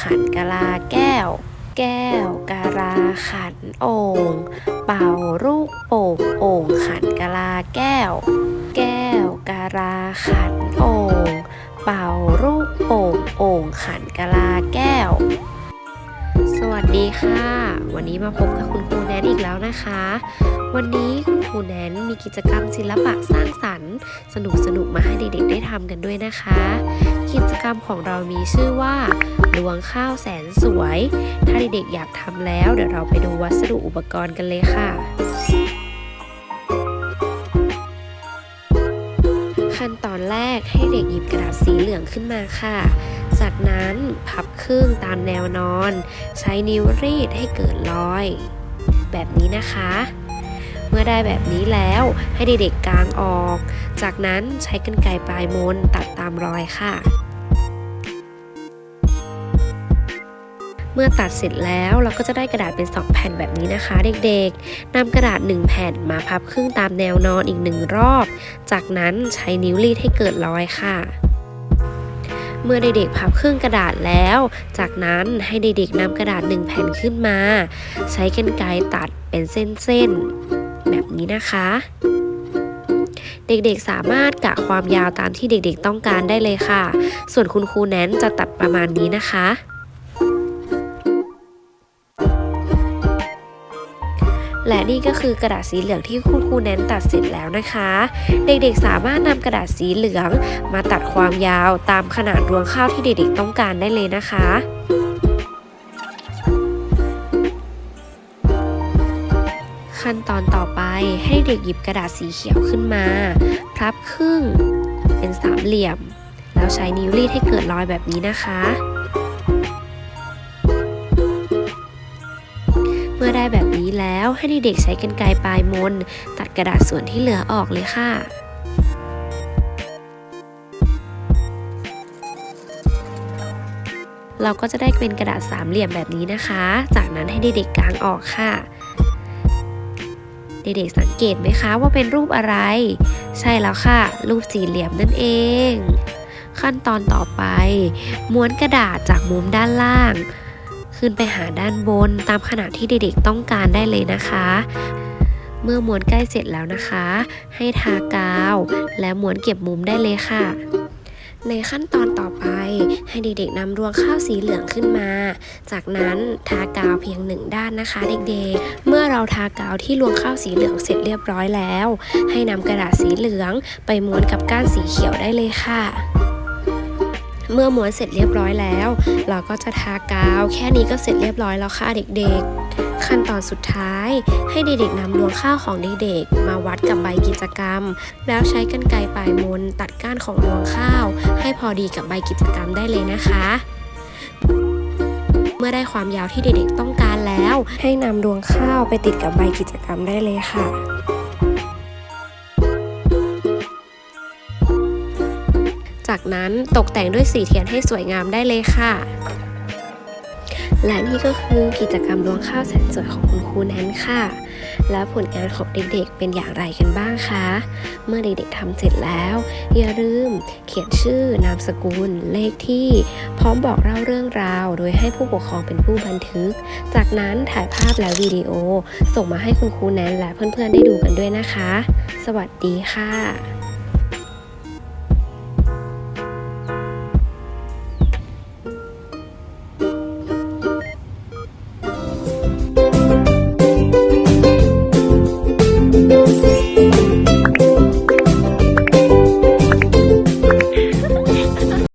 ขันกะลาแก้ว แก้วกะลาขันโอ่งเป่าลูกโป่งโอ่งขันกะลาแก้ว แก้วกะลาขันโอ่งเป่าลูกโป่งโอ่งขันกะลาแก้ว สวัสดีค่ะ วันนี้มาพบกับคุณครูแนนอีกแล้วนะคะ วันนี้คุณครูแนนมีกิจกรรมศิลปะสร้างสรรค์ สนุกสนุกมาให้เด็กๆได้ทำกันด้วยนะคะ กิจกรรมของเรามีชื่อว่าลวงข้าวแสนสวย ถ้าเด็กๆอยากทำแล้ว เดี๋ยวเราไปดูวัสดุอุปกรณ์กันเลยค่ะขั้นตอนแรกให้เด็กหยิบกระดาษสีเหลืองขึ้นมาค่ะ จากนั้นพับครึ่งตามแนวนอน ใช้นิ้วรีดให้เกิดรอย แบบนี้นะคะ เมื่อได้แบบนี้แล้วให้เด็กๆกางออก จากนั้นใช้กรรไกรปลายมนตัดตามรอยค่ะ เมื่อตัดเสร็จแล้วเราก็จะได้กระดาษเป็น 2 แผ่นแบบนี้นะคะ เด็กๆนำกระดาษ 1 แผ่นมาพับครึ่งตามแนวนอนอีกหนึ่งรอบ จากนั้นใช้นิ้วรีดให้เกิดรอยค่ะเมื่อเด็กๆพับครึ่งกระดาษแล้ว จากนั้นให้เด็กๆนำกระดาษ1แผ่นขึ้นมา ใช้กรรไกรตัดเป็นเส้นๆ นี้นะคะ เด็กๆสามารถกะความยาวตามที่เด็กๆต้องการได้เลยค่ะ ส่วนคุณครูแนนจะตัดประมาณนี้นะคะและนี่ก็คือกระดาษสีเหลืองที่คุณครูแนนตัดเสร็จแล้วนะคะ เด็กๆสามารถนำกระดาษสีเหลืองมาตัดความยาวตามขนาดรวงข้าวที่เด็กๆต้องการได้เลยนะคะ ขั้นตอนต่อไปให้เด็กหยิบกระดาษสีเขียวขึ้นมาพับครึ่ง เป็นสามเหลี่ยม แล้วใช้นิ้วรีดให้เกิดรอยแบบนี้นะคะ เมื่อได้แบบนี้แล้วให้เด็กๆใช้กรรไกรปลายมน ตัดกระดาษส่วนที่เหลือออกเลยค่ะเราก็จะได้เป็นกระดาษสามเหลี่ยมแบบนี้นะคะ จากนั้นให้เด็กๆกางออกค่ะ ด็กๆสังเกตไหมคะว่าเป็นรูปอะไร ใช่แล้วค่ะ รูปสี่เหลี่ยมนั่นเอง ขั้นตอนต่อไป ม้วนกระดาษจากมุมด้านล่าง ขึ้นไปหาด้านบนตามขนาดที่เด็กๆต้องการได้เลยนะคะ เมื่อม้วนใกล้เสร็จแล้วนะคะ ให้ทากาว และม้วนเก็บมุมได้เลยค่ะ ในขั้นตอนต่อไปให้เด็กๆนำรวงข้าวสีเหลืองขึ้นมา จากนั้นทากาวเพียงหนึ่งด้านนะคะ เด็กๆ เมื่อเราทากาวที่รวงข้าวสีเหลืองเสร็จเรียบร้อยแล้ว ให้นำกระดาษสีเหลืองไปม้วนกับก้านสีเขียวได้เลยค่ะ เมื่อม้วนเสร็จเรียบร้อยแล้ว เราก็จะทากาว แค่นี้ก็เสร็จเรียบร้อยแล้วค่ะเด็กๆ ขั้นตอนสุดท้าย ให้เด็กๆนำรวงข้าวของเด็กๆมาวัดกับใบกิจกรรม แล้วใช้กรรไกรปลายมนตัดก้านของรวงข้าว ให้พอดีกับใบกิจกรรมได้เลยนะคะเมื่อได้ความยาวที่เด็กๆต้องการแล้ว ให้นำรวงข้าวไปติดกับใบกิจกรรมได้เลยค่ะ จากนั้นตกแต่งด้วยสีเทียนให้สวยงามได้เลยค่ะ และนี่ก็คือกิจกรรมรวงข้าวแสนสวยของคุณครูแนนค่ะ และผลงานของเด็กๆเป็นอย่างไรกันบ้างคะ เมื่อเด็กๆทำเสร็จแล้ว อย่าลืมเขียนชื่อนามสกุล เลขที่ พร้อมบอกเล่าเรื่องราว โดยให้ผู้ปกครองเป็นผู้บันทึก จากนั้นถ่ายภาพและวิดีโอ ส่งมาให้คุณครูแนนและเพื่อนๆได้ดูกันด้วยนะคะ สวัสดีค่ะ